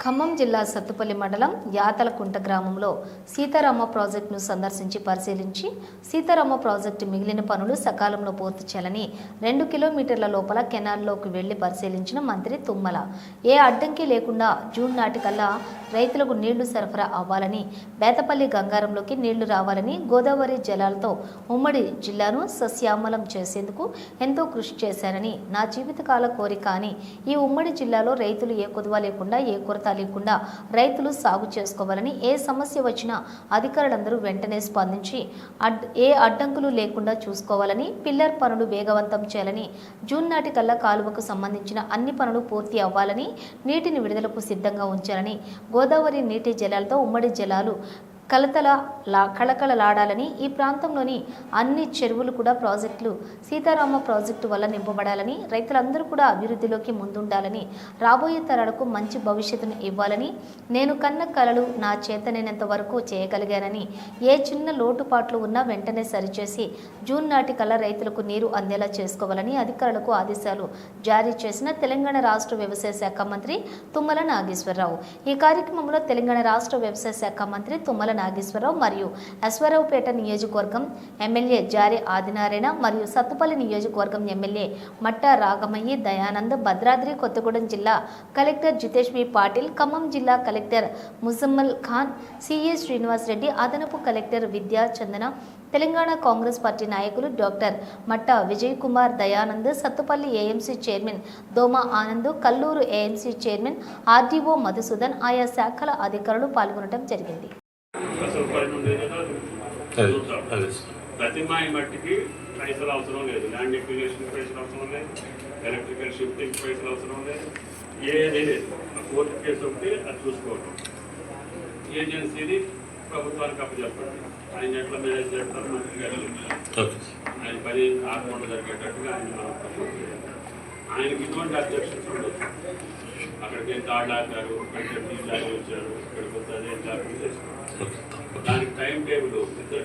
ఖమ్మం జిల్లా సత్తుపల్లి మండలం యాతలకుంట గ్రామంలో సీతారామ ప్రాజెక్టును సందర్శించి పరిశీలించి సీతారామ ప్రాజెక్టు మిగిలిన పనులు సకాలంలో పూర్తి చేయాలని రెండు కిలోమీటర్ల లోపల కెనాల్లోకి వెళ్ళి పరిశీలించిన మంత్రి తుమ్మల. ఏ అడ్డంకి లేకుండా జూన్ నాటికల్లా రైతులకు నీళ్ళు సరఫరా అవ్వాలని బేతపల్లి గంగారంలోకి నీళ్ళు రావాలని గోదావరి జలాలతో ఉమ్మడి జిల్లాను సస్యామలం చేసేందుకు ఎంతో కృషి చేశారని నా జీవితకాల కోరిక అని ఈ ఉమ్మడి జిల్లాలో రైతులు ఏ కొదువ లేకుండా ఏ కొరత లేకుండా రైతులు సాగు చేసుకోవాలని ఏ సమస్య వచ్చినా అధికారులందరూ వెంటనే స్పందించి అడ్ ఏ అడ్డంకులు లేకుండా చూసుకోవాలని పిల్లర్ పనులు వేగవంతం చేయాలని జూన్ నాటికల్లా కాలువకు సంబంధించిన అన్ని పనులు పూర్తి అవ్వాలని నీటిని విడుదలకు సిద్ధంగా ఉంచాలని గోదావరి నీటి జలాలతో ఉమ్మడి జలాలు కలతల లా కళకళలాడాలని ఈ ప్రాంతంలోని అన్ని చెరువులు కూడా ప్రాజెక్టులు సీతారామ ప్రాజెక్టు వల్ల నింపబడాలని రైతులందరూ కూడా అభివృద్ధిలోకి ముందుండాలని రాబోయే తరాలకు మంచి భవిష్యత్తును ఇవ్వాలని నేను కన్న కళలు నా చేతనైనంత వరకు చేయగలిగానని ఏ చిన్న లోటుపాట్లు ఉన్నా వెంటనే సరిచేసి జూన్ నాటి నాటికల్లా రైతులకు నీరు అందేలా చేసుకోవాలని అధికారులకు ఆదేశాలు జారీ చేసిన తెలంగాణ రాష్ట్ర వ్యవసాయ శాఖ మంత్రి తుమ్మల నాగేశ్వరరావు. ఈ కార్యక్రమంలో తెలంగాణ రాష్ట్ర వ్యవసాయ శాఖ మంత్రి తుమ్మల నాగేశ్వరరావు మరియు అశ్వరావుపేట నియోజకవర్గం ఎమ్మెల్యే జారి ఆదినారాయణ మరియు సత్తుపల్లి నియోజకవర్గం ఎమ్మెల్యే మట్టా రాగమయ్యి దయానంద్ భద్రాద్రి కొత్తగూడెం జిల్లా కలెక్టర్ జితేష్మి పాటిల్ ఖమ్మం జిల్లా కలెక్టర్ ముజమ్మల్ ఖాన్ సిఏ శ్రీనివాస్ రెడ్డి అదనపు కలెక్టర్ విద్యా చందన తెలంగాణ కాంగ్రెస్ పార్టీ నాయకులు doctor Matta Vijay Kumar Dayanand Sathupalli AMC chairman Doma Anand Kallur AMC chairman RDO Madhusudan ఆయా శాఖల అధికారులు పాల్గొనడం జరిగింది. అసలు పైన ఉండేది అది అదే. ప్రతి మాయ మట్టికి పైసలు అవసరం లేదు. ల్యాండ్ ఎక్విజేషన్ పైసలు అవసరం లేదు. ఎలక్ట్రికల్ షిఫ్టింగ్ పైసలు అవసరం లేదు. ఏది లేదు. కోర్టు కేసు ఒకటి అది చూసుకోవడం ఏజెన్సీని ప్రభుత్వానికి అప్పచెప్పండి. ఆయన ఎట్లా మేనేజ్ చేస్తారు? తెలియదు. ఓకే. ఆయన పని ఆకుండా జరిగేటట్టుగా ఆయన మనం ఆయనకి ఇటువంటి అబ్జెక్షన్స్ ఉండదు అక్కడికి ఆగారు ఇక్కడ టీ వచ్చారు ఇక్కడికి వస్తే అదే చేస్తారు ఓకే దానికి టైం టేబుల్ ఇద్దరు